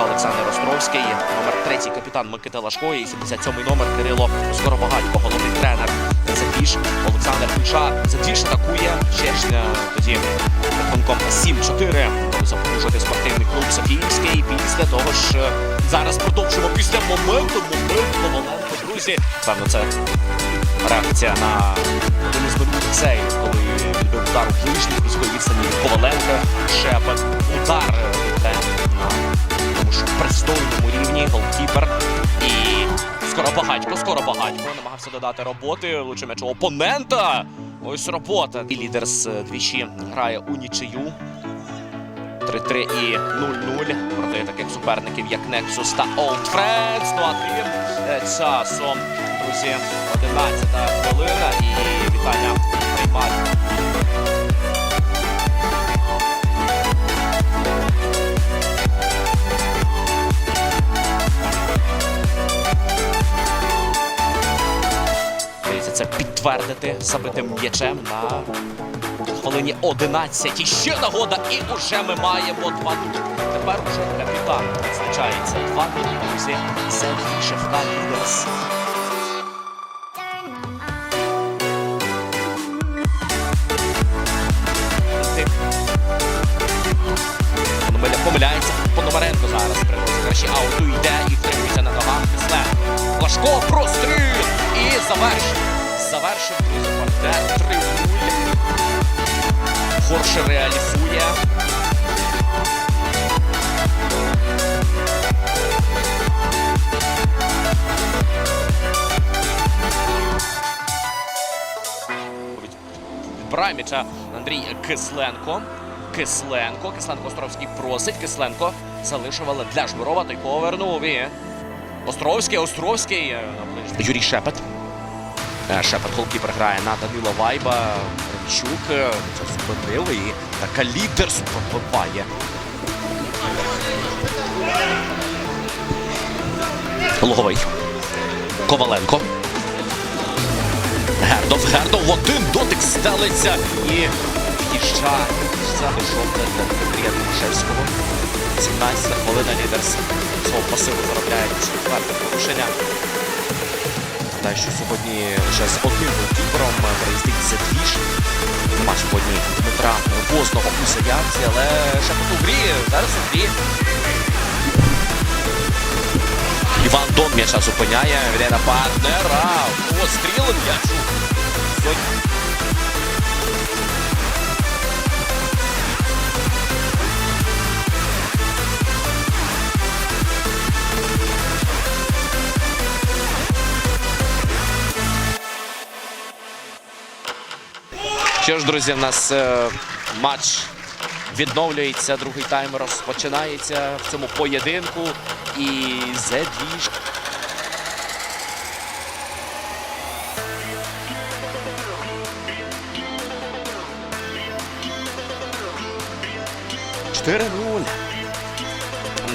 Олександр Островський, номер третій капітан Микита Лашко і 77-й номер Кирило Скоробагатько, головний тренер Запіш Олександр Піша. Запіш атакує Чершня тоді рахунком 7-4. Запоружити спортивний клуб Софіївський. Після того ж е, зараз продовжимо після моменту. Момент Коваленко, друзі. Певно, це реакція на один із минулих сейв, коли удар у ближній близької відстані від Коваленка. Шепет. Удар ж пристойному рівні. Голкіпер. І скоро багатько, скоро багатько. Намагався додати роботи. Влучив м'яч опонента. Ось робота. І лідер з е, двічі грає у нічию. 3-3 і 0-0 проти таких суперників, як Nexus та Old Friends. Ну а тим е, часом, друзі, 11 хвилина і вітання приймати. Підтвердити забитим м'ячем на хвилині 11. І ще нагода, і уже ми маємо 2 нуль. Тепер уже капітан відзначається 2 нуль. Друзі, це Шевка Лідерс. Помиляється. Пономаренко зараз при розіграші ауту йде і втримується на ногах Кисле. Лашко простріл і завершив. Завершив друзі партер 3-0. Хорше реалізує. Відбирає Андрій Кисленко. Кисленко. Кисленко Островський просить. Кисленко залишив, але для Жмирова той повернув. І Островський, Островський. е. Юрій Шепет. Шепет голкіпер грає на Данила Вайба. Ремчук е, це зупинив і така лідер пробиває. Логовий. Коваленко. Гердов, Гердов, один дотик стелиться і Кіща. Жовте для Дмитрія Тимошевського. 17 хвилина лідерс свого пасиву заробляє четверте порушення. Нагадаю, що сьогодні лише з одним голкіпером приїздить двіж. Нема сьогодні Дмитра Возного у заявці, але ще по грі, зараз у грі. Іван Дон м'яча зупиняє, веде на партнера. Постріли м'ячу. Що ж, друзі, в нас е, матч відновлюється, другий тайм розпочинається в цьому поєдинку. І Зедвіж. Чотири нуль.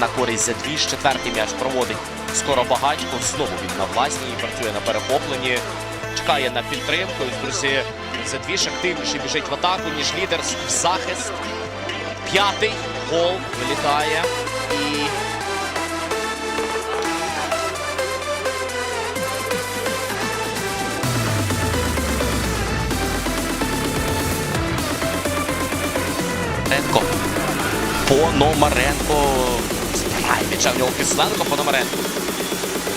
На користь Зедвіж. Четвертий м'яч проводить скоро багатько. Знову він на власній працює на перехопленні. Чекає на підтримку. І, друзі, Зедвіж активніше біжить в атаку, ніж лідер в захист. П'ятий гол вилітає. І Пономаренко. Пономаренко. Збирає м'яча в нього Кисленко. Пономаренко.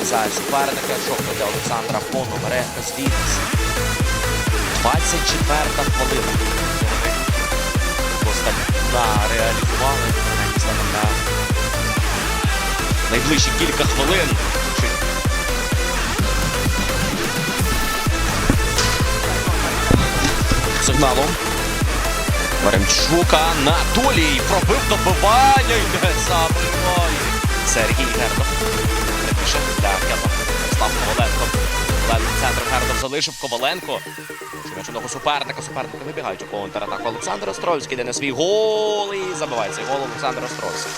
За суперника жовто для Олександра Пономаренко звідси. 24 хвилина. Просто реалізували на найближчі кілька хвилин. Сигналом. Веремчука Анатолій пробив добивання. Сергій Гердов. Припише для Гердов. Ярослав Коваленко. Левий центром Гердов залишив Коваленко. Ногу суперника. Суперники вибігають у контратаку. Олександр Островський йде на свій гол і забиває гол Олександр Островський.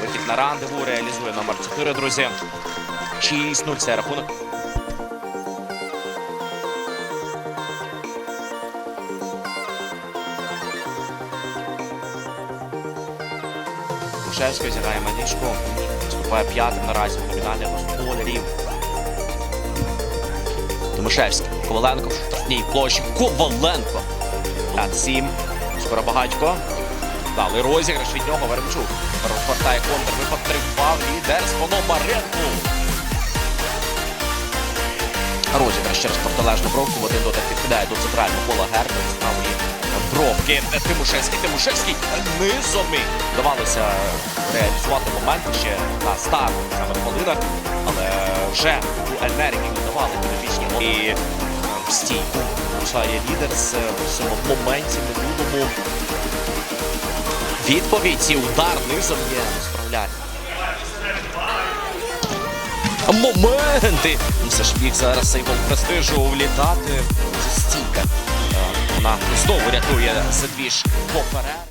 Вихід на рандеву реалізує номер 4, друзі. 6-0 це рахунок. Шевський зіграє Манішку. П'ятим наразі номінальний господарів. Тимошевський. Коваленко в штрафній площі. Коваленко. 5-7. Скоро багатько. Дали розіграш від нього Веремчук. Розвертає контр, випад 3-2. Лідерство Номаренко. Розіграш через протилежну бровку. Один дотик підкидає до центрального пола Гербер бровки. Тимошевський, Тимошевський низоми. Вдавалося реалізувати момент ще на старт саме хвилинах, але вже у енергії давали підопічні і е, в стійку влучає лідерс в цьому моменті минулому. Відповідь і удар низом є справляє. Моменти! Ну, Все ж міг зараз цей престижу влітати. Це стійка. Вона знову рятує задвіж поперед.